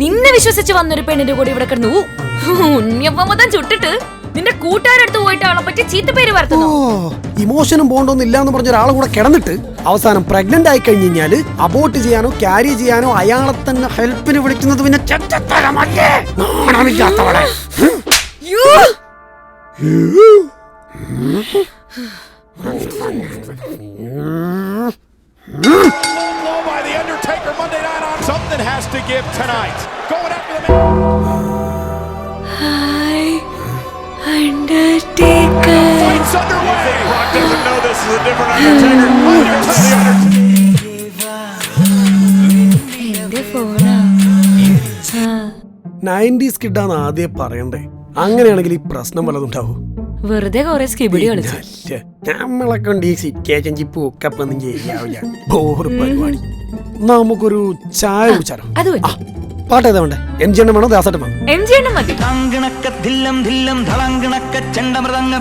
നിന്നെ വിശ്വസിച്ച് വന്നൊരു പെണ്ണിന്റെ കൂടെ ഇവിടെ കിടന്നു ഉണ്ണിയപ്പമതം ചുട്ടിട്ട് നിന്റെ കൂട്ടുകാരടുത്ത് പോയിട്ട് അവളെ പറ്റി ചീത്ത പേര് വരുത്തുന്നു ഇമോഷനും ബോണ്ടൊന്നും ഇല്ലാന്ന് പറഞ്ഞ ഒരാളെ കൂടെ കിടന്നിട്ട് അവസാനം പ്രഗ്നന്റ് ആയി കഴിഞ്ഞു കഴിഞ്ഞാൽ അബോട്ട് ചെയ്യാനോ ക്യാരി ചെയ്യാനോ അയാളെ തന്നെ ഹെൽപ്പിന് വിളിക്കുന്നത് പിന്നെ ചെറ്റത്തരമല്ലേ? Something has to give tonight. Going after the Hi, Undertaker. Fight's underway. Brock doesn't know this is a different Undertaker. Undertaker. Nineties ഫോണാ ആ, 90s കിഡാന്ന് ആദ്യം പറയണ്ടേ അങ്ങനെയാണെങ്കിൽ ഈ പ്രശ്നം വല്ലതുണ്ടാവും വെറുതെ കുറെ സ്കിബിടി കളിച്ചു. നമ്മളെ കൊണ്ട് ഈ സിറ്റുവേഷൻ ജിപ്പ് ഒക്കെ ഒന്നും ചെയ്യാവില്ല ബോർ പരിപാടി നമുക്കൊരു ചായ കുടിച്ചാലോ? അത് പാട്ട് ഏതാ വേണ്ടേ? എം ജി എണ്ണം വേണോ ദാസട്ടം വേണോ? എം ജി എണ്ണം മതി. ധില്ലം ധില്ലം ധളങ്കിണക്ക ചെണ്ടമൃതങ്ങ